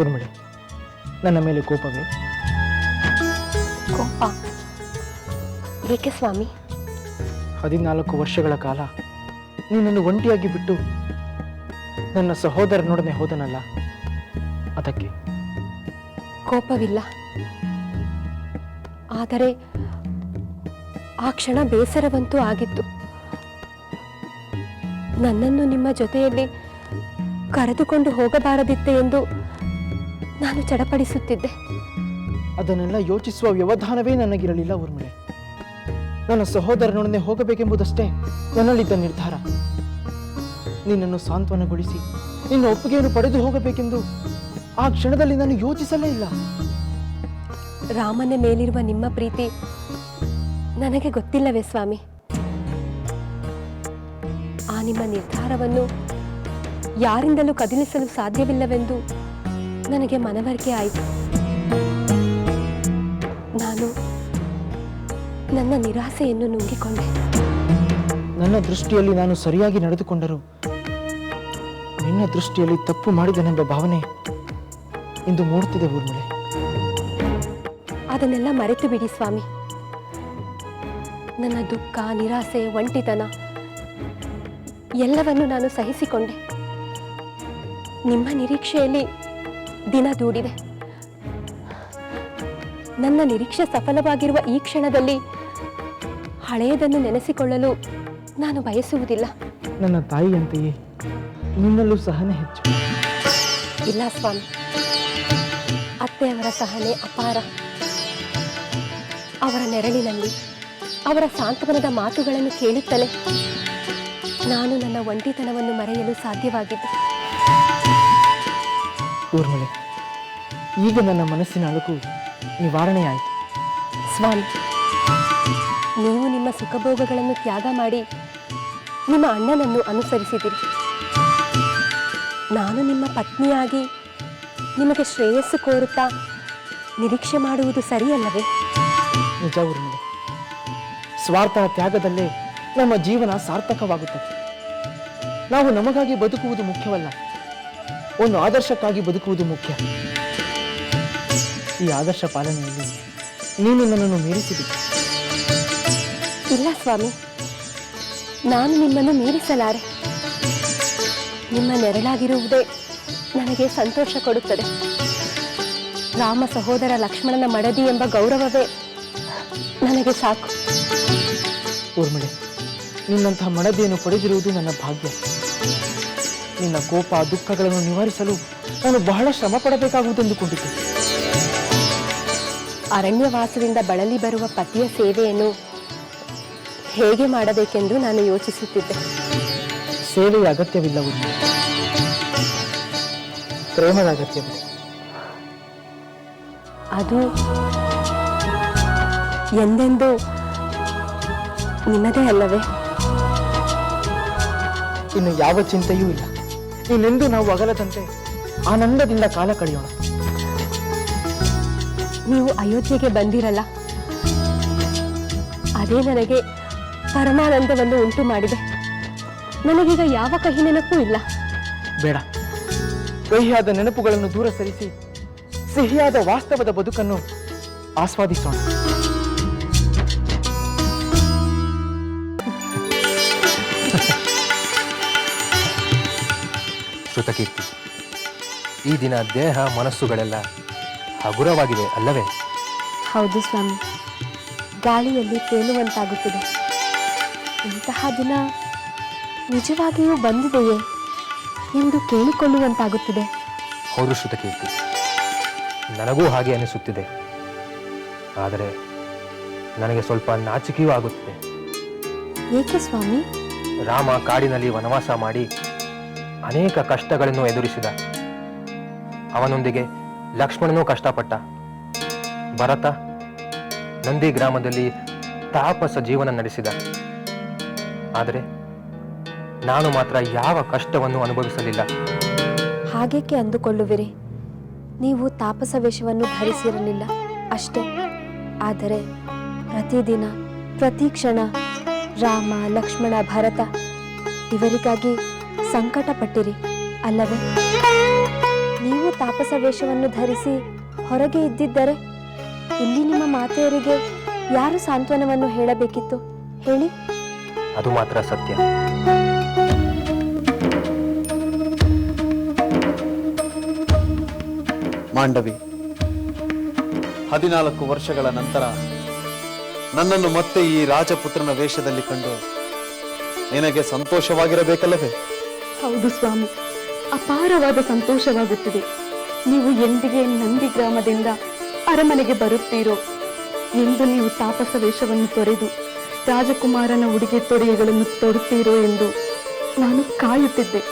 ಊರ್ಮಿಳೆ ನನ್ನ ಮೇಲೆ ಕೋಪವೇ? ಕೋಪ? ಏಕೆ ಸ್ವಾಮಿ? ಹದಿನಾಲ್ಕು ವರ್ಷಗಳ ಕಾಲ ನೀನನ್ನು ಒಂಟಿಯಾಗಿ ಬಿಟ್ಟು ನನ್ನ ಸಹೋದರನೊಡನೆ ಹೋದನಲ್ಲ ಅದಕ್ಕೆ? ಕೋಪವಿಲ್ಲ. ಆದರೆ ಆ ಕ್ಷಣ ಬೇಸರವಂತೂ ಆಗಿತ್ತು. ನನ್ನನ್ನು ನಿಮ್ಮ ಜೊತೆಯಲ್ಲಿ ಕರೆದುಕೊಂಡು ಹೋಗಬಾರದಿತ್ತೆ ಎಂದು ನಾನು ಚಡಪಡಿಸುತ್ತಿದ್ದೆ. ಅದನ್ನೆಲ್ಲ ಯೋಚಿಸುವ ವ್ಯವಧಾನವೇ ನನಗಿರಲಿಲ್ಲ ಊರ್ಮಿಳೆ. ನನ್ನ ಸಹೋದರನೊಡನೆ ಹೋಗಬೇಕೆಂಬುದಷ್ಟೇ ನನ್ನಲ್ಲಿದ್ದ ನಿರ್ಧಾರ. ನಿನ್ನನ್ನು ಸಾಂತ್ವನಗೊಳಿಸಿ ನಿನ್ನ ಒಪ್ಪಿಗೆಯನ್ನು ಪಡೆದು ಹೋಗಬೇಕೆಂದು ಆ ಕ್ಷಣದಲ್ಲಿ ನಾನು ಯೋಚಿಸಲೇ ಇಲ್ಲ. ರಾಮನ ಮೇಲಿರುವ ನಿಮ್ಮ ಪ್ರೀತಿ ನನಗೆ ಗೊತ್ತಿಲ್ಲವೇ ಸ್ವಾಮಿ. ಆ ನಿಮ್ಮ ನಿರ್ಧಾರವನ್ನು ಯಾರಿಂದಲೂ ಕದಿಲಿಸಲು ಸಾಧ್ಯವಿಲ್ಲವೆಂದು ನನಗೆ ಮನವರಿಕೆ ಆಯಿತು. ನಾನು ನನ್ನ ನಿರಾಸೆಯನ್ನು ನುಂಗಿಕೊಂಡೆ. ನನ್ನ ದೃಷ್ಟಿಯಲ್ಲಿ ನಾನು ಸರಿಯಾಗಿ ನಡೆದುಕೊಂಡರು. ನಿನ್ನ ದೃಷ್ಟಿಯಲ್ಲಿ ತಪ್ಪು ಮಾಡಿದನೆಂಬ ಭಾವನೆ ಇಂದು ಮೂಡುತ್ತಿದೆ ಊರ್ಮಿಳೆ. ಅದನ್ನೆಲ್ಲ ಮರೆತು ಬಿಡಿ ಸ್ವಾಮಿ. ನನ್ನ ದುಃಖ ನಿರಾಸೆ ಒಂಟಿತನ ಎಲ್ಲವನ್ನು ನಾನು ಸಹಿಸಿಕೊಂಡೆ. ನಿಮ್ಮ ನಿರೀಕ್ಷೆಯಲ್ಲಿ ದಿನ ದೂಡಿದೆ. ನನ್ನ ನಿರೀಕ್ಷೆ ಸಫಲವಾಗಿರುವ ಈ ಕ್ಷಣದಲ್ಲಿ ಹಳೆಯದನ್ನು ನೆನೆಸಿಕೊಳ್ಳಲು ನಾನು ಬಯಸುವುದಿಲ್ಲ. ನನ್ನ ತಾಯಿಯಂತೆಯೇ ನಿನ್ನಲ್ಲೂ ಸಹನೆ ಹೆಚ್ಚು. ಇಲ್ಲ ಸ್ವಾಮಿ. ಅತ್ತೆಯವರ ಸಹನೆ ಅಪಾರ. ಅವರ ನೆರಳಿನಲ್ಲಿ ಅವರ ಸಾಂತ್ವನದ ಮಾತುಗಳನ್ನು ಕೇಳುತ್ತಲೇ ನಾನು ನನ್ನ ಒಂಟಿತನವನ್ನು ಮರೆಯಲು ಸಾಧ್ಯವಾಗಿದ್ದೆ ಊರ್ಮಿಳೆ ಈಗ ನನ್ನ ಮನಸ್ಸಿನ ಅಳುಕು ನಿವಾರಣೆಯಾಯಿತು. ಸ್ವಾಮಿ ನೀವು ನಿಮ್ಮ ಸುಖಭೋಗಗಳನ್ನು ತ್ಯಾಗ ಮಾಡಿ ನಿಮ್ಮ ಅಣ್ಣನನ್ನು ಅನುಸರಿಸಿದಿರಿ. ನಾನು ನಿಮ್ಮ ಪತ್ನಿಯಾಗಿ ನಿಮಗೆ ಶ್ರೇಯಸ್ಸು ಕೋರುತ್ತಾ ನಿರೀಕ್ಷೆ ಮಾಡುವುದು ಸರಿಯಲ್ಲವೇ? ನಿಜ ಊರ್ಮಿಳೆ ಸ್ವಾರ್ಥ ತ್ಯಾಗದಲ್ಲೇ ನಮ್ಮ ಜೀವನ ಸಾರ್ಥಕವಾಗುತ್ತದೆ. ನಾವು ನಮಗಾಗಿ ಬದುಕುವುದು ಮುಖ್ಯವಲ್ಲ ಒಂದು ಆದರ್ಶಕ್ಕಾಗಿ ಬದುಕುವುದು ಮುಖ್ಯ. ಈ ಆದರ್ಶ ಪಾಲನೆಯಲ್ಲಿ ನೀನು ನನ್ನನ್ನು ಮೀರಿಸಿದೆ. ಇಲ್ಲ ಸ್ವಾಮಿ ನಾನು ನಿಮ್ಮನ್ನು ಮೀರಿಸಲಾರೆ. ನಿಮ್ಮ ನೆರಳಾಗಿರುವುದೇ ನನಗೆ ಸಂತೋಷ ಕೊಡುತ್ತದೆ. ರಾಮ ಸಹೋದರ ಲಕ್ಷ್ಮಣನ ಮಡದಿ ಎಂಬ ಗೌರವವೇ ನನಗೆ ಸಾಕು. ಊರ್ಮಿಳೆ ನಿನ್ನಂತಹ ಮಡದಿಯನ್ನು ಪಡೆದಿರುವುದು ನನ್ನ ಭಾಗ್ಯ. ನಿನ್ನ ಕೋಪ ದುಃಖಗಳನ್ನು ನಿವಾರಿಸಲು ನಾನು ಬಹಳ ಶ್ರಮ ಪಡಬೇಕಾಗುವುದೆಂದುಕೊಂಡಿದ್ದೆ ಅರಣ್ಯವಾಸದಿಂದ ಬಳಲಿ ಬರುವ ಪತಿಯ ಸೇವೆಯನ್ನು ಹೇಗೆ ಮಾಡಬೇಕೆಂದು ನಾನು ಯೋಚಿಸುತ್ತಿದ್ದೆ. ಸೇವೆಯ ಅಗತ್ಯವಿಲ್ಲ ಪ್ರೇಮದ ಅಗತ್ಯವಿದೆ ಅದು ಎಂದೆಂದು ನಿಮ್ಮದೇ ಅಲ್ಲವೇ? ಇನ್ನು ಯಾವ ಚಿಂತೆಯೂ ಇಲ್ಲ. ಇನ್ನೆಂದು ನಾವು ಅಗಲದಂತೆ ಆನಂದದಿಂದ ಕಾಲ ಕಳೆಯೋಣ. ನೀವು ಅಯೋಧ್ಯೆಗೆ ಬಂದಿರಲ್ಲ? ಅದೇ ನನಗೆ ಪರಮಾನಂದವನ್ನು ಉಂಟು ಮಾಡಿದೆ. ನನಗೀಗ ಯಾವ ಕಹಿ ನೆನಪೂ ಇಲ್ಲ. ಬೇಡ. ಕಹಿಯಾದ ನೆನಪುಗಳನ್ನು ದೂರ ಸರಿಸಿ ಸಿಹಿಯಾದ ವಾಸ್ತವದ ಬದುಕನ್ನು ಆಸ್ವಾದಿಸೋಣ. ಶ್ರುತಕೀರ್ತಿ ಈ ದಿನ ದೇಹ ಮನಸ್ಸುಗಳೆಲ್ಲ ಹಗುರವಾಗಿದೆ ಅಲ್ಲವೇ? ಹೌದು ಸ್ವಾಮಿ. ಗಾಳಿಯಲ್ಲಿ ತೇಲುವಂತಾಗುತ್ತದೆ. ಇಂತಹ ದಿನ ನಿಜವಾಗಿಯೂ ಬಂದಿದೆಯೇ ಎಂದು ಕೇಳಿಕೊಳ್ಳುವಂತಾಗುತ್ತಿದೆ. ಹೌದು ಶ್ರುತಕೀರ್ತಿ ನನಗೂ ಹಾಗೆ ಅನಿಸುತ್ತಿದೆ. ಆದರೆ ನನಗೆ ಸ್ವಲ್ಪ ನಾಚಿಕೆಯೂ ಆಗುತ್ತಿದೆ. ಏಕೆ ಸ್ವಾಮಿ? ರಾಮ ಕಾಡಿನಲ್ಲಿ ವನವಾಸ ಮಾಡಿ ಅನೇಕ ಕಷ್ಟಗಳನ್ನು ಎದುರಿಸಿದ. ಅವನೊಂದಿಗೆ ಲಕ್ಷ್ಮಣನೂ ಕಷ್ಟಪಟ್ಟ. ಭರತ ನಂದಿ ಗ್ರಾಮದಲ್ಲಿ ತಾಪಸ ಜೀವನ ನಡೆಸಿದ. ಆದರೆ ನಾನು ಮಾತ್ರ ಯಾವ ಕಷ್ಟವನ್ನು ಅನುಭವಿಸಲಿಲ್ಲ. ಹಾಗೇಕೆ ಅಂದುಕೊಳ್ಳುವಿರಿ? ನೀವು ತಾಪಸ ವೇಷವನ್ನು ಧರಿಸಿರಲಿಲ್ಲ ಅಷ್ಟೇ. ಆದರೆ ಪ್ರತಿದಿನ ಪ್ರತಿ ಕ್ಷಣ ರಾಮ, ಲಕ್ಷ್ಮಣ, ಭರತ ಇವರಿಗಾಗಿ ಸಂಕಟ ಪಟ್ಟಿರಿ ಅಲ್ಲವೇ? ನೀವು ತಾಪಸ ವೇಷವನ್ನು ಧರಿಸಿ ಹೊರಗೆ ಇದ್ದಿದ್ದರೆ ಇಲ್ಲಿ ನಿಮ್ಮ ಮಾತೆಯರಿಗೆ ಯಾರು ಸಾಂತ್ವನವನ್ನು ಹೇಳಬೇಕಿತ್ತು? ಹೇಳಿ. ಅದು ಮಾತ್ರ ಸತ್ಯ. ಮಾಂಡವಿ ಹದಿನಾಲ್ಕು ವರ್ಷಗಳ ನಂತರ ನನ್ನನ್ನು ಮತ್ತೆ ಈ ರಾಜಪುತ್ರನ ವೇಷದಲ್ಲಿ ಕಂಡು ನಿನಗೆ ಸಂತೋಷವಾಗಿರಬೇಕಲ್ಲವೇ? ಹೌದು ಸ್ವಾಮಿ. ಅಪಾರವಾದ ಸಂತೋಷವಾಗುತ್ತಿದೆ. ನೀವು ಎಂದಿಗೆ ನಂದಿ ಗ್ರಾಮದಿಂದ ಅರಮನೆಗೆ ಬರುತ್ತೀರೋ ಎಂದು ನೀವು ತಾಪಸ ವೇಷವನ್ನು ತೊರೆದು ರಾಜಕುಮಾರನ ಉಡುಗೆ ತೊಡೆಗಳನ್ನು ತೊಡುತ್ತೀರೋ ಎಂದು ನಾನು ಕಾಯುತ್ತಿದ್ದೆ.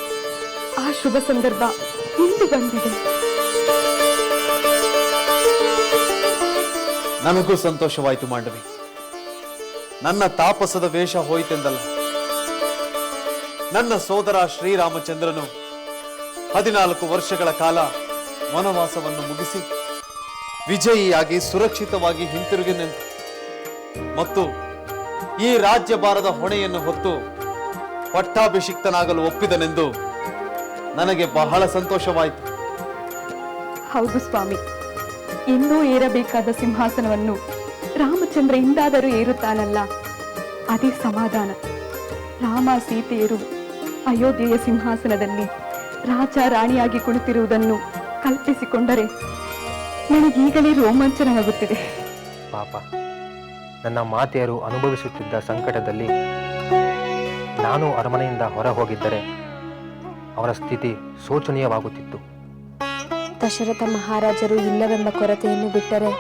ಆ ಶುಭ ಸಂದರ್ಭ ಇಂದು ಬಂದಿದೆ. ನನಗೂ ಸಂತೋಷವಾಯಿತು ಮಾಂಡವಿ. ನನ್ನ ತಾಪಸದ ವೇಷ ಹೋಯಿತೆಂದಲ್ಲ. ನನ್ನ ಸೋದರ ಶ್ರೀರಾಮಚಂದ್ರನು ಹದಿನಾಲ್ಕು ವರ್ಷಗಳ ಕಾಲ ವನವಾಸವನ್ನು ಮುಗಿಸಿ ವಿಜಯಿಯಾಗಿ ಸುರಕ್ಷಿತವಾಗಿ ಹಿಂತಿರುಗಿನೆಂದು ಮತ್ತು ಈ ರಾಜ್ಯಭಾರದ ಹೊಣೆಯನ್ನು ಹೊತ್ತು ಪಟ್ಟಾಭಿಷಿಕ್ತನಾಗಲು ಒಪ್ಪಿದನೆಂದು ನನಗೆ ಬಹಳ ಸಂತೋಷವಾಯಿತು. ಹೌದು ಸ್ವಾಮಿ. ಇನ್ನೂ ಏರಬೇಕಾದ ಸಿಂಹಾಸನವನ್ನು ರಾಮಚಂದ್ರ ಇಂದಾದರೂ ಏರುತ್ತಾನಲ್ಲ. ಅದೇ ಸಮಾಧಾನ. ರಾಮ ಸೀತೆಯರು ಅಯೋಧ್ಯೆಯ ಸಿಂಹಾಸನದಲ್ಲಿ ರಾಜ ರಾಣಿಯಾಗಿ ಕುಳಿತಿರುವುದನ್ನು ಕಲ್ಪಿಸಿಕೊಂಡರೆ ನನಗೀಗಲೇ ರೋಮಾಂಚನವಾಗುತ್ತಿದೆ. ಪಾಪ ನನ್ನ ಮಾತೆಯರು ಅನುಭವಿಸುತ್ತಿದ್ದ ಸಂಕಟದಲ್ಲಿ ನಾನು ಅರಮನೆಯಿಂದ ಹೊರ ಹೋಗಿದ್ದರೆ ಅವರ ಸ್ಥಿತಿ ಶೋಚನೀಯವಾಗುತ್ತಿತ್ತು. ದಶರಥ ಮಹಾರಾಜರು ಇಲ್ಲವೆಂಬ ಕೊರತೆಯನ್ನು ಬಿಟ್ಟರೆ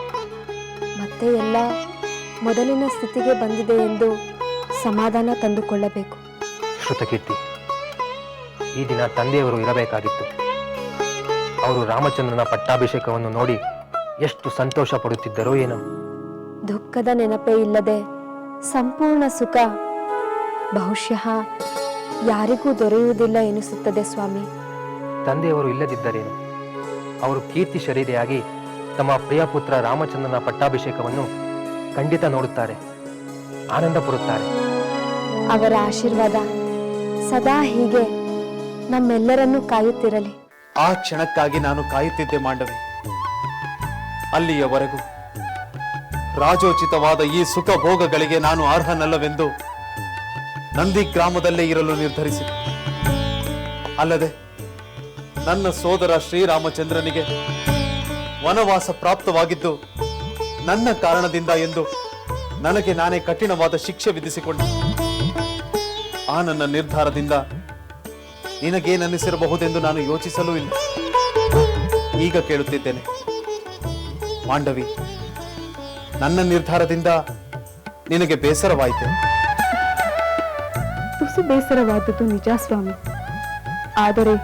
ಮತ್ತೆ ಎಲ್ಲ ಮೊದಲಿನ ಸ್ಥಿತಿಗೆ ಬಂದಿದೆ ಎಂದು ಸಮಾಧಾನ ತಂದುಕೊಳ್ಳಬೇಕು. ಶ್ರುತಕೀರ್ತಿ ಈ ದಿನ ತಂದೆಯವರು ಇರಬೇಕಾಗಿತ್ತು. ಅವರು ರಾಮಚಂದ್ರನ ಪಟ್ಟಾಭಿಷೇಕವನ್ನು ನೋಡಿ ಎಷ್ಟು ಸಂತೋಷ ಪಡುತ್ತಿದ್ದರೋ ಏನೋ. ದುಃಖದ ನೆನಪೇ ಇಲ್ಲದೆ ಸಂಪೂರ್ಣ ಸುಖ ಬಹುಶಃ ಯಾರಿಗೂ ದೊರೆಯುವುದಿಲ್ಲ ಎನಿಸುತ್ತದೆ ಸ್ವಾಮಿ. ತಂದೆಯವರು ಇಲ್ಲದಿದ್ದರೇನು? ಅವರು ಕೀರ್ತಿ ಶರೀರೆಯಾಗಿ ತಮ್ಮ ಪ್ರಿಯ ಪುತ್ರ ರಾಮಚಂದ್ರನ ಪಟ್ಟಾಭಿಷೇಕವನ್ನು ಖಂಡಿತ ನೋಡುತ್ತಾರೆ ಆನಂದ ಪಡುತ್ತಾರೆ ಅವರ ಆಶೀರ್ವಾದ ಸದಾ ಹೀಗೆ ನಮ್ಮೆಲ್ಲರನ್ನೂ ಕಾಯುತ್ತಿರಲಿ. ಆ ಕ್ಷಣಕ್ಕಾಗಿ ನಾನು ಕಾಯುತ್ತಿದ್ದೆ ಮಾಂಡವಿ. ಅಲ್ಲಿಯವರೆಗೂ ರಾಜೋಚಿತವಾದ ಈ ಸುಖ ಭೋಗಗಳಿಗೆ ನಾನು ಅರ್ಹನಲ್ಲವೆಂದು ನಂದಿ ಗ್ರಾಮದಲ್ಲೇ ಇರಲು ನಿರ್ಧರಿಸಿದೆ. ಅಲ್ಲದೆ ನನ್ನ ಸೋದರ ಶ್ರೀರಾಮಚಂದ್ರನಿಗೆ ವನವಾಸ ಪ್ರಾಪ್ತವಾಗಿದ್ದು ನನ್ನ ಕಾರಣದಿಂದ ಎಂದು ನನಗೆ ನಾನೇ ಕಠಿಣವಾದ ಶಿಕ್ಷೆ ವಿಧಿಸಿಕೊಂಡೆ. ಆ ನನ್ನ ನಿರ್ಧಾರದಿಂದ ನಿನಗೇನನ್ನಿಸಿರಬಹುದೆಂದು ನಾನು ಯೋಚಿಸಲೂ ಇಲ್ಲ. ಈಗ ಕೇಳುತ್ತಿದ್ದೇನೆ. ಮಾಂಡವಿ ನನ್ನ ನಿರ್ಧಾರದಿಂದ ನಿನಗೆ ಬೇಸರವಾಯಿತು? ತುಸು ಬೇಸರವಾದದ್ದು ನಿಜ ಸ್ವಾಮಿ. ಆದರೆ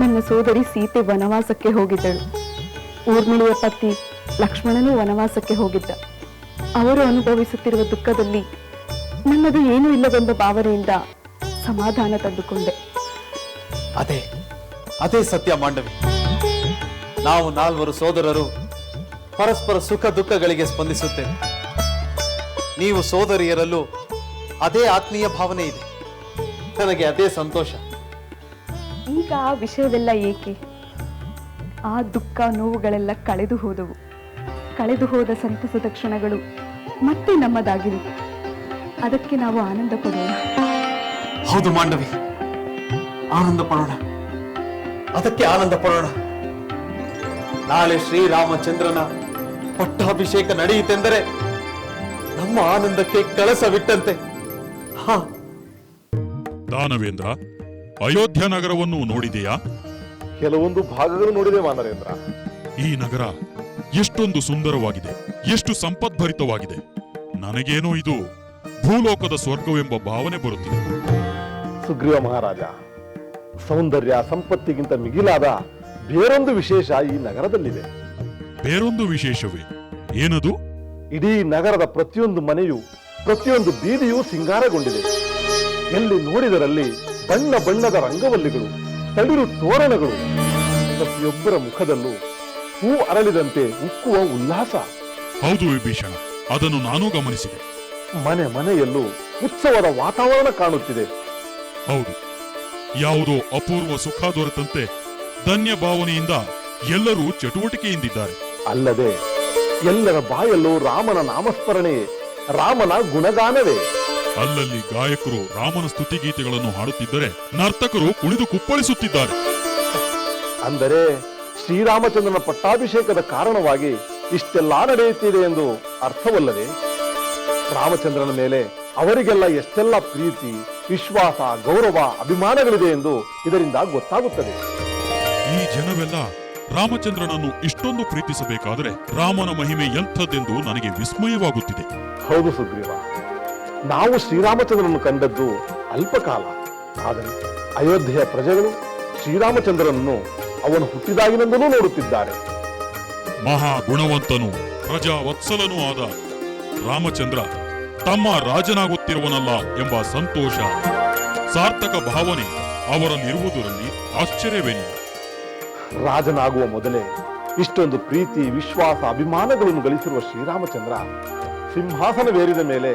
ನನ್ನ ಸೋದರಿ ಸೀತೆ ವನವಾಸಕ್ಕೆ ಹೋಗಿದ್ದಳು. ಊರ್ಮಿಳಿಯ ಪತಿ ಲಕ್ಷ್ಮಣನೂ ವನವಾಸಕ್ಕೆ ಹೋಗಿದ್ದ. ಅವರು ಅನುಭವಿಸುತ್ತಿರುವ ದುಃಖದಲ್ಲಿ ನನ್ನದು ಏನೂ ಇಲ್ಲವೆಂಬ ಭಾವನೆಯಿಂದ ಸಮಾಧಾನ ತಂದುಕೊಂಡೆ. ಅದೇ ಅದೇ ಸತ್ಯ ಮಾಂಡವಿ. ನಾವು ನಾಲ್ವರು ಸೋದರರು ಪರಸ್ಪರ ಸುಖ ದುಃಖಗಳಿಗೆ ಸ್ಪಂದಿಸುತ್ತೇವೆ. ನೀವು ಸೋದರಿಯರಲ್ಲೂ ಅದೇ ಆತ್ಮೀಯ ಭಾವನೆ ಇದೆ. ನನಗೆ ಅದೇ ಸಂತೋಷ. ಈಗ ಆ ವಿಷಯವೆಲ್ಲ ಏಕೆ? ಆ ದುಃಖ ನೋವುಗಳೆಲ್ಲ ಕಳೆದು ಹೋದವು. ಕಳೆದು ಹೋದ ಸಂತಸದ ಕ್ಷಣಗಳು ಮತ್ತೆ ನಮ್ಮದಾಗಿವೆ. ಅದಕ್ಕೆ ನಾವು ಆನಂದ ಪಡೋಣ ಹೌದು ಮಾಂಡವಿ. ಆನಂದ ಪಡೋಣ. ಅದಕ್ಕೆ ಆನಂದ ಪಡೋಣ. ನಾಳೆ ಶ್ರೀರಾಮಚಂದ್ರನ ಪಟ್ಟಾಭಿಷೇಕ ನಡೆಯಿತೆಂದರೆ ನಮ್ಮ ಆನಂದಕ್ಕೆ ಕಳಸವಿಟ್ಟಂತೆ ಹಾ. ದಾನವೇಂದ್ರ ಅಯೋಧ್ಯ ನಗರವನ್ನು ನೋಡಿದೆಯಾ? ಕೆಲವೊಂದು ಭಾಗಗಳು ನೋಡಿದೆ ವಾನರೇಂದ್ರ ಈ ನಗರ ಎಷ್ಟೊಂದು ಸುಂದರವಾಗಿದೆ ಎಷ್ಟು ಸಂಪದ್ಭರಿತವಾಗಿದೆ. ನನಗೇನೋ ಇದು ಭೂಲೋಕದ ಸ್ವರ್ಗವೆಂಬ ಭಾವನೆ ಬರುತ್ತಿದೆ. ಸುಗ್ರೀವ ಮಹಾರಾಜ. ಸೌಂದರ್ಯ ಸಂಪತ್ತಿಗಿಂತ ಮಿಗಿಲಾದ ಬೇರೊಂದು ವಿಶೇಷ ಈ ನಗರದಲ್ಲಿದೆ. ಬೇರೊಂದು ವಿಶೇಷವೇ? ಏನದು? ಇಡೀ ನಗರದ ಪ್ರತಿಯೊಂದು ಮನೆಯು ಪ್ರತಿಯೊಂದು ಬೀದಿಯೂ ಸಿಂಗಾರಗೊಂಡಿದೆ. ಎಲ್ಲಿ ನೋಡಿದರಲ್ಲಿ ಬಣ್ಣ ಬಣ್ಣದ ರಂಗವಲ್ಲಿಗಳು ತಳಿರು ತೋರಣಗಳು. ಪ್ರತಿಯೊಬ್ಬರ ಮುಖದಲ್ಲೂ ಹೂ ಅರಳಿದಂತೆ ಉಕ್ಕುವ ಉಲ್ಲಾಸ. ಹೌದು ವಿಭೀಷಣ ಅದನ್ನು ನಾನು ಗಮನಿಸಿದೆ. ಮನೆ ಮನೆಯಲ್ಲೂ ಉತ್ಸವದ ವಾತಾವರಣ ಕಾಣುತ್ತಿದೆ. ಹೌದು. ಯಾವುದೋ ಅಪೂರ್ವ ಸುಖ ದೊರೆತಂತೆ ಧನ್ಯ ಭಾವನೆಯಿಂದ ಎಲ್ಲರೂ ಚಟುವಟಿಕೆಯಿಂದಿದ್ದಾರೆ. ಅಲ್ಲದೆ ಎಲ್ಲರ ಬಾಯಲ್ಲೂ ರಾಮನ ನಾಮಸ್ಮರಣೆ ರಾಮನ ಗುಣಗಾನವೇ. ಅಲ್ಲಲ್ಲಿ ಗಾಯಕರು ರಾಮನ ಸ್ತುತಿ ಗೀತೆಗಳನ್ನು ಹಾಡುತ್ತಿದ್ದರೆ ನರ್ತಕರು ಕುಣಿದು ಕುಪ್ಪಳಿಸುತ್ತಿದ್ದಾರೆ. ಅಂದರೆ ಶ್ರೀರಾಮಚಂದ್ರನ ಪಟ್ಟಾಭಿಷೇಕದ ಕಾರಣವಾಗಿ ಇಷ್ಟೆಲ್ಲಾ ನಡೆಯುತ್ತಿದೆ ಎಂದು ಅರ್ಥವಲ್ಲದೆ ರಾಮಚಂದ್ರನ ಮೇಲೆ ಅವರಿಗೆಲ್ಲ ಎಷ್ಟೆಲ್ಲ ಪ್ರೀತಿ ವಿಶ್ವಾಸ ಗೌರವ ಅಭಿಮಾನಗಳಿದೆ ಎಂದು ಇದರಿಂದ ಗೊತ್ತಾಗುತ್ತದೆ. ಈ ಜನವೆಲ್ಲ ರಾಮಚಂದ್ರನನ್ನು ಇಷ್ಟೊಂದು ಪ್ರೀತಿಸಬೇಕಾದರೆ ರಾಮನ ಮಹಿಮೆ ಎಂಥದ್ದೆಂದು ನನಗೆ ವಿಸ್ಮಯವಾಗುತ್ತಿದೆ. ಹೌದು ಸುಗ್ರೀವ. ನಾವು ಶ್ರೀರಾಮಚಂದ್ರನನ್ನು ಕಂಡದ್ದು ಅಲ್ಪಕಾಲ. ಆದರೆ ಅಯೋಧ್ಯೆಯ ಪ್ರಜೆಗಳು ಶ್ರೀರಾಮಚಂದ್ರನನ್ನು ಅವನು ಹುಟ್ಟಿದಾಗಿನಿಂದಲೂ ನೋಡುತ್ತಿದ್ದಾರೆ. ಮಹಾ ಗುಣವಂತನು ಪ್ರಜಾವತ್ಸಲನೂ ಆದ ರಾಮಚಂದ್ರ ತಮ್ಮ ರಾಜನಾಗುತ್ತಿರುವನಲ್ಲ ಎಂಬ ಸಂತೋಷ. ಸಾರ್ಥಕ ಭಾವನೆ ಅವರಲ್ಲಿರುವುದರಲ್ಲಿ ಆಶ್ಚರ್ಯವೇನು? ರಾಜನಾಗುವ ಮೊದಲೇ ಇಷ್ಟೊಂದು ಪ್ರೀತಿ ವಿಶ್ವಾಸ ಅಭಿಮಾನಗಳನ್ನು ಗಳಿಸಿರುವ ಶ್ರೀರಾಮಚಂದ್ರ ಸಿಂಹಾಸನವೇರಿದ ಮೇಲೆ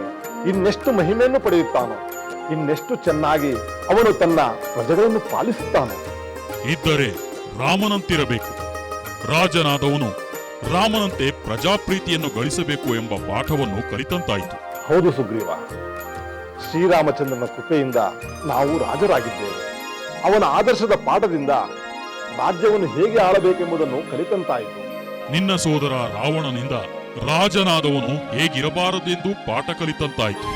ಇನ್ನೆಷ್ಟು ಮಹಿಮೆಯನ್ನು ಪಡೆಯುತ್ತಾನೋ ಇನ್ನೆಷ್ಟು ಚೆನ್ನಾಗಿ ಅವನು ತನ್ನ ಪ್ರಜೆಗಳನ್ನು ಪಾಲಿಸುತ್ತಾನೋ. ಇದ್ದರೆ ರಾಮನಂತಿರಬೇಕು. ರಾಜನಾದವನು ರಾಮನಂತೆ ಪ್ರಜಾಪ್ರೀತಿಯನ್ನು ಗಳಿಸಬೇಕು ಎಂಬ ಪಾಠವನ್ನು ಕಲಿತಂತಾಯಿತು. ಹೌದು ಸುಗ್ರೀವ. ಶ್ರೀರಾಮಚಂದ್ರನ ಕೃಪೆಯಿಂದ ನಾವು ರಾಜರಾಗಿದ್ದೇವೆ. ಅವನ ಆದರ್ಶದ ಪಾಠದಿಂದ ರಾಜ್ಯವನ್ನು ಹೇಗೆ ಆಳಬೇಕೆಂಬುದನ್ನು ಕಲಿತಂತಾಯಿತು. ನಿನ್ನ ಸೋದರ ರಾವಣನಿಂದ ರಾಜನಾದವನು ಹೇಗಿರಬಾರದೆಂದು ಪಾಠ ಕಲಿತಂತಾಯಿತು.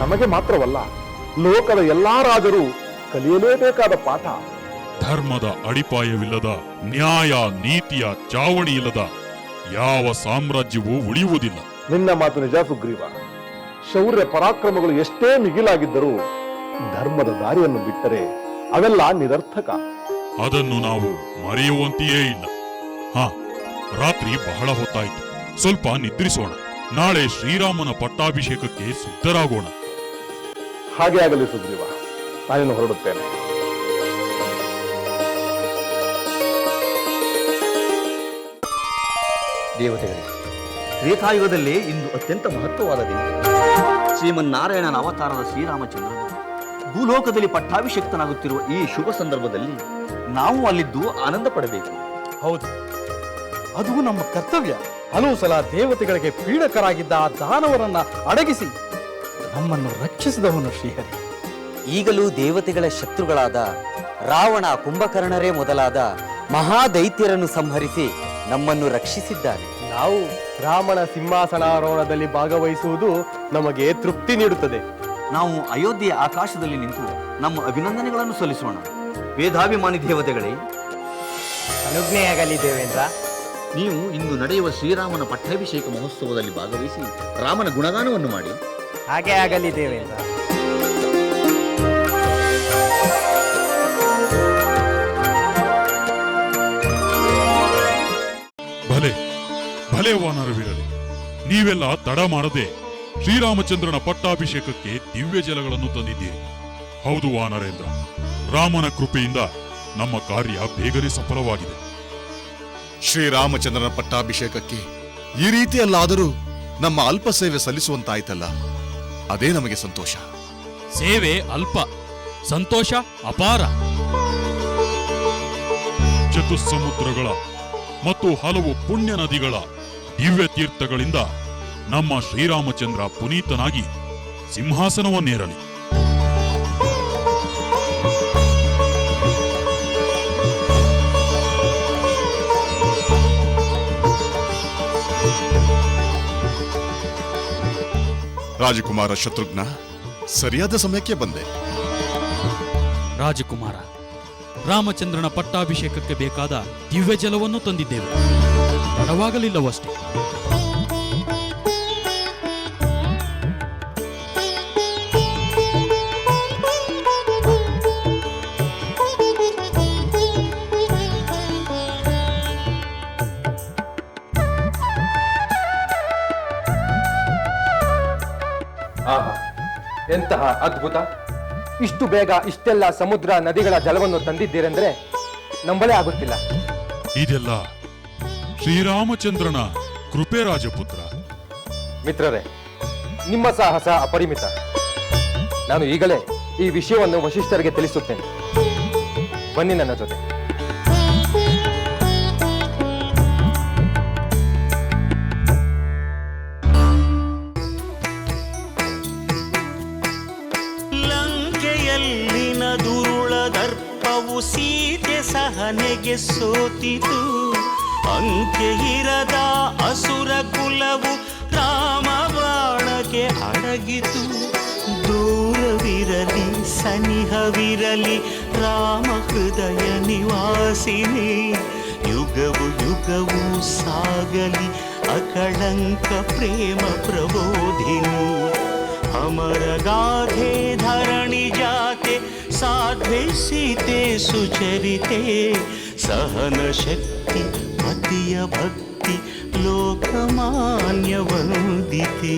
ನಮಗೆ ಮಾತ್ರವಲ್ಲ ಲೋಕದ ಎಲ್ಲಾ ರಾಜರು ಕಲಿಯಲೇಬೇಕಾದ ಪಾಠ. ಧರ್ಮದ ಅಡಿಪಾಯವಿಲ್ಲದ ನ್ಯಾಯ ನೀತಿಯ ಚಾವಣಿ ಇಲ್ಲದ ಯಾವ ಸಾಮ್ರಾಜ್ಯವೂ ಉಳಿಯುವುದಿಲ್ಲ. ನಿನ್ನ ಮಾತು ನಿಜ ಸುಗ್ರೀವ. ಶೌರ್ಯ ಪರಾಕ್ರಮಗಳು ಎಷ್ಟೇ ಮಿಗಿಲಾಗಿದ್ದರೂ ಧರ್ಮದ ದಾರಿಯನ್ನು ಬಿಟ್ಟರೆ ಅವೆಲ್ಲ ನಿರರ್ಥಕ. ಅದನ್ನು ನಾವು ಮರೆಯುವಂತೆಯೇ ಇಲ್ಲ. ಹಾ ರಾತ್ರಿ ಬಹಳ ಹೊತ್ತಾಯಿತು. ಸ್ವಲ್ಪ ನಿದ್ರಿಸೋಣ. ನಾಳೆ ಶ್ರೀರಾಮನ ಪಟ್ಟಾಭಿಷೇಕಕ್ಕೆ ಸಿದ್ಧರಾಗೋಣ. ಹಾಗೆ ಆಗಲಿ ಸುಗ್ರೀವ. ನಾನೇನು ಹೊರಡುತ್ತೇನೆ. ದೇವತೆಗಳೇ ತ್ರೇತಾಯುಗದಲ್ಲೇ ಇಂದು ಅತ್ಯಂತ ಮಹತ್ವವಾದ ದಿನ ಶ್ರೀಮನ್ನಾರಾಯಣನ ಅವತಾರದ ಶ್ರೀರಾಮಚಂದ್ರನು ಭೂಲೋಕದಲ್ಲಿ ಪಟ್ಟಾಭಿಷಕ್ತನಾಗುತ್ತಿರುವ ಈ ಶುಭ ಸಂದರ್ಭದಲ್ಲಿ ನಾವು ಅಲ್ಲಿದ್ದು ಆನಂದ ಪಡಬೇಕು. ಹೌದು. ಅದು ನಮ್ಮ ಕರ್ತವ್ಯ. ಹಲವು ಸಲ ದೇವತೆಗಳಿಗೆ ಪೀಡಕರಾಗಿದ್ದ ಆ ದಾನವರನ್ನ ಅಡಗಿಸಿ ನಮ್ಮನ್ನು ರಕ್ಷಿಸಿದವನು ಶ್ರೀಹರಿ. ಈಗಲೂ ದೇವತೆಗಳ ಶತ್ರುಗಳಾದ ರಾವಣ ಕುಂಭಕರ್ಣರೇ ಮೊದಲಾದ ಮಹಾದೈತ್ಯರನ್ನು ಸಂಹರಿಸಿ ನಮ್ಮನ್ನು ರಕ್ಷಿಸಿದ್ದಾರೆ. ನಾವು ರಾಮನ ಸಿಂಹಾಸನಾರೋಹಣದಲ್ಲಿ ಭಾಗವಹಿಸುವುದು ನಮಗೆ ತೃಪ್ತಿ ನೀಡುತ್ತದೆ. ನಾವು ಅಯೋಧ್ಯೆಯ ಆಕಾಶದಲ್ಲಿ ನಿಂತು ನಮ್ಮ ಅಭಿನಂದನೆಗಳನ್ನು ಸಲ್ಲಿಸೋಣ. ವೇದಾಭಿಮಾನಿ ದೇವತೆಗಳೇ. ಅನುಜ್ಞೆಯಾಗಲಿ ದೇವೇಂದ್ರ. ನೀವು ಇಂದು ನಡೆಯುವ ಶ್ರೀರಾಮನ ಪಟ್ಟಾಭಿಷೇಕ ಮಹೋತ್ಸವದಲ್ಲಿ ಭಾಗವಹಿಸಿ ರಾಮನ ಗುಣಗಾನವನ್ನು ಮಾಡಿ. ಹಾಗೆ ಆಗಲಿ ದೇವೇಂದ್ರ. ಭಲೆ ವಾನರವಿರಲಿ ನೀವೆಲ್ಲ ತಡ ಮಾಡದೆ ಶ್ರೀರಾಮಚಂದ್ರನ ಪಟ್ಟಾಭಿಷೇಕಕ್ಕೆ ದಿವ್ಯ ಜಲಗಳನ್ನು ತಂದಿದ್ದೀರಿ. ಹೌದು ವಾನರೇಂದ್ರ ರಾಮನ ಕೃಪೆಯಿಂದ ನಮ್ಮ ಕಾರ್ಯ ಬೇಗನೆ ಸಫಲವಾಗಿದೆ. ಶ್ರೀರಾಮಚಂದ್ರನ ಪಟ್ಟಾಭಿಷೇಕಕ್ಕೆ ಈ ರೀತಿಯಲ್ಲಾದರೂ ನಮ್ಮ ಅಲ್ಪ ಸೇವೆ ಸಲ್ಲಿಸುವಂತಾಯ್ತಲ್ಲ. ಅದೇ ನಮಗೆ ಸಂತೋಷ. ಸೇವೆ ಅಲ್ಪ ಸಂತೋಷ ಅಪಾರ. ಚತುಸ್ಸಮುದ್ರಗಳ ಮತ್ತು ಹಲವು ಪುಣ್ಯ ನದಿಗಳ ದಿವ್ಯ ತೀರ್ಥಗಳಿಂದ ನಮ್ಮ ಶ್ರೀರಾಮಚಂದ್ರ ಪುನೀತನಾಗಿ ಸಿಂಹಾಸನವನ್ನೇರಲಿ. ರಾಜಕುಮಾರ ಶತ್ರುಘ್ನ ಸರಿಯಾದ ಸಮಯಕ್ಕೆ ಬಂದೆ. ರಾಜಕುಮಾರ ರಾಮಚಂದ್ರನ ಪಟ್ಟಾಭಿಷೇಕಕ್ಕೆ ಬೇಕಾದ ದಿವ್ಯ ಜಲವನ್ನು ತಂದಿದ್ದೇವೆ. ತಡವಾಗಲಿಲ್ಲವಷ್ಟೇ ಎಂತಹ ಅದ್ಭುತ. ಇಷ್ಟು ಬೇಗ ಇಷ್ಟೆಲ್ಲ ಸಮುದ್ರ ನದಿಗಳ ಜಲವನ್ನು ತಂದಿದ್ದೀರೆಂದ್ರೆ ನಂಬಲೇ ಆಗುತ್ತಿಲ್ಲ. ಇದೆಲ್ಲ ಶ್ರೀರಾಮಚಂದ್ರನ ಕೃಪೆ ರಾಜಪುತ್ರ. ಮಿತ್ರರೇ ನಿಮ್ಮ ಸಾಹಸ ಅಪರಿಮಿತ. ನಾನು ಈಗಲೇ ಈ ವಿಷಯವನ್ನು ವಶಿಷ್ಠರಿಗೆ ತಿಳಿಸುತ್ತೇನೆ. ಬನ್ನಿ ನನ್ನ ಜೊತೆ. ಸೋತಿತು ಅಂಕೆ ಇರದ ಅಸುರ ಕುಲವು ರಾಮ ಬಾಣಕ್ಕೆ ಅಡಗಿತು. ದೂರವಿರಲಿ, ಸನಿಹವಿರಲಿ, ರಾಮ ಹೃದಯ ನಿವಾಸಿನಿ. ಯುಗವು ಯುಗವು ಸಾಗಲಿ, ಅಕಳಂಕ ಪ್ರೇಮ ಪ್ರಬೋಧಿನಿ. ಗಾಧೆ ಧರಣಿ ಜಾತೆ ಸಾಧ್ವೆ ಸೀತೆ సహన శక్తి మతియ భక్తి లోకమాన్య వందితే